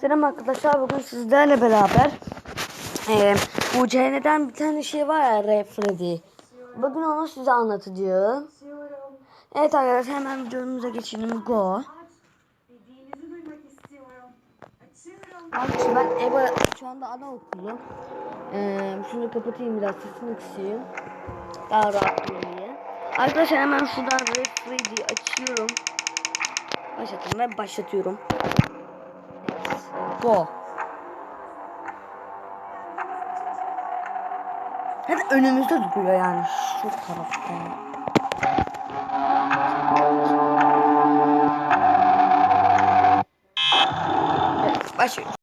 Selam arkadaşlar bugün sizlerle beraber eee bu cehennetten bir tane şey var ya Ray Freddy. Bugün onu size anlatacağım. Evet arkadaşlar hemen videomuza geçelim. Go. Arkadaşlar ben Eva şu anda anaokulu. Eee şunu kapatayım biraz sesini kısayım. Daha rahat diye. Arkadaşlar hemen şuradan Ray Freddy açıyorum. Başlatıyorum ve başlatıyorum. Go. Hadi önümüzde duruyor yani şu tarafta. Evet, başlıyoruz.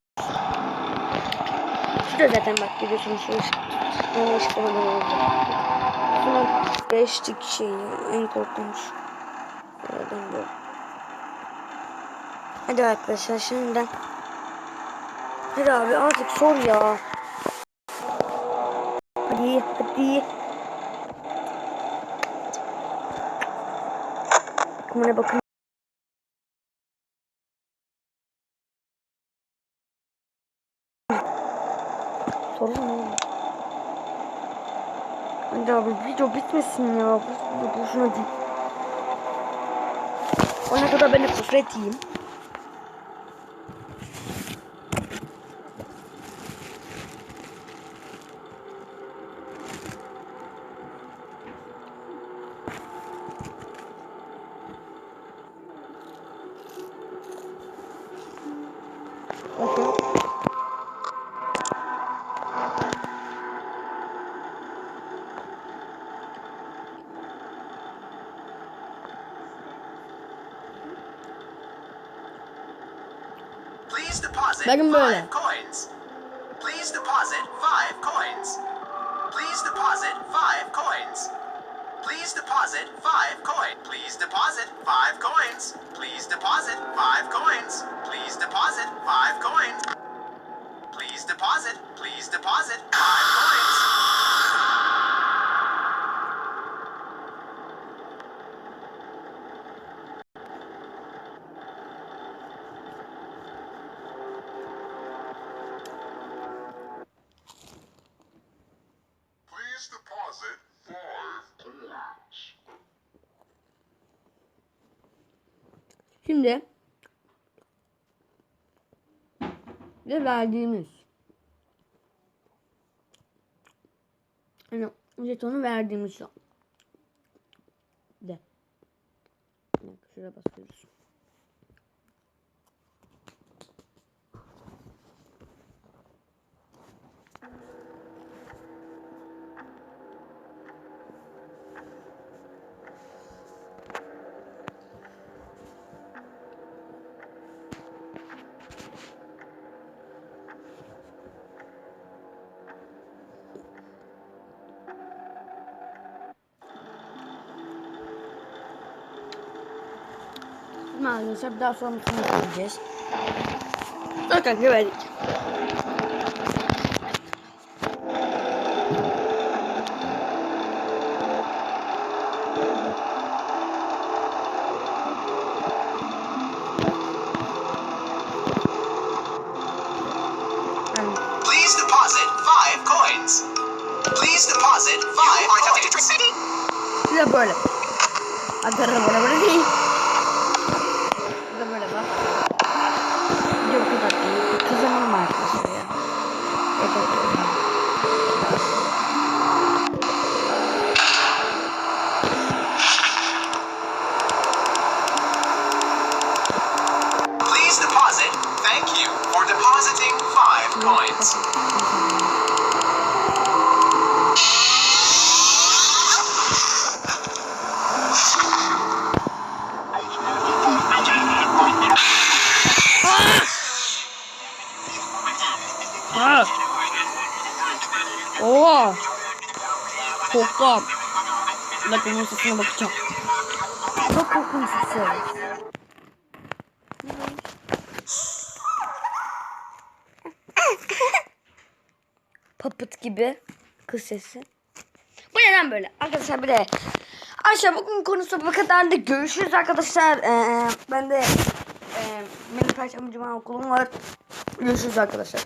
Şurada zaten bak görüyorsunuz şu ışık. Yani ışık olmadan olacak. Buna beşlik şey en korkunç. Buradan böyle. Hadi arkadaşlar şimdiden. Hadi abi artık sor ya. Hadi hadi. Kumuna bakın. Sorun mu? Hadi abi video bitmesin ya. Boşuna değil. Ona kadar ben de kufret yiyeyim. Please deposit böyle. five coins. Please deposit five coins. Please deposit five coins. Please deposit five coins. Please deposit five coins. Please deposit five coins. Please deposit five coins. Please deposit. Please deposit five coins. Şimdi ve verdiğimiz yani jetonu verdiğimiz. De. Şuraya basıyoruz. Şimdi arkadaşlar daha sonrasını göreceğiz. Dur kanka verdik. Yani Please deposit five coins. Please deposit five coins. Bir de böyle. Arkadaşlar böyle böyle değil. Depositing five coins. Ha. Oha. Korktum. Bir dakika bunun sesine bakacağım. Çok korkunç sesi. Papıt gibi kız sesi. Bu neden böyle? Arkadaşlar bir de Ayşe bugün konusu bu kadar da görüşürüz arkadaşlar. Ee, ben de e, benim perşembe cuma okulum var. Görüşürüz arkadaşlar.